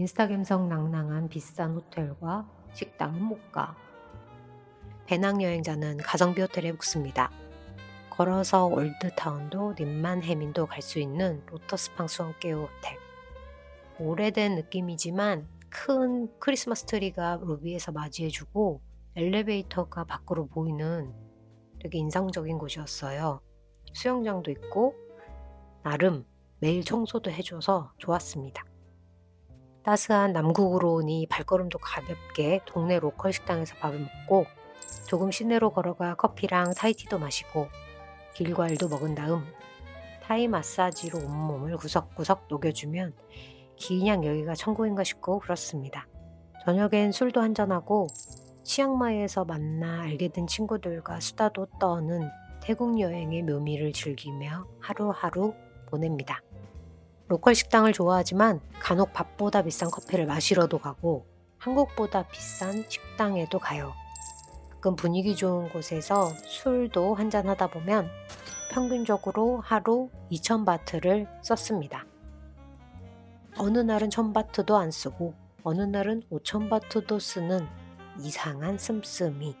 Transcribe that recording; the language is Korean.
인스타갬성 낭낭한 비싼 호텔과 식당은 못 가. 배낭여행자는 가성비 호텔에 묵습니다. 걸어서 올드타운도 림만 해민도 갈 수 있는 로터스팡 수원게오 호텔. 오래된 느낌이지만 큰 크리스마스 트리가 로비에서 맞이해주고 엘리베이터가 밖으로 보이는 되게 인상적인 곳이었어요. 수영장도 있고 나름 매일 청소도 해줘서 좋았습니다. 따스한 남국으로 오니 발걸음도 가볍게 동네 로컬 식당에서 밥을 먹고 조금 시내로 걸어가 커피랑 타이티도 마시고 길과일도 먹은 다음 타이 마사지로 온몸을 구석구석 녹여주면 그냥 여기가 천국인가 싶고 그렇습니다. 저녁엔 술도 한잔하고 치앙마이에서 만나 알게 된 친구들과 수다도 떠는 태국 여행의 묘미를 즐기며 하루하루 보냅니다. 로컬 식당을 좋아하지만 간혹 밥보다 비싼 커피를 마시러도 가고 한국보다 비싼 식당에도 가요. 가끔 분위기 좋은 곳에서 술도 한잔 하다 보면 평균적으로 하루 2,000바트를 썼습니다. 어느 날은 1,000바트도 안 쓰고 어느 날은 5,000바트도 쓰는 이상한 씀씀이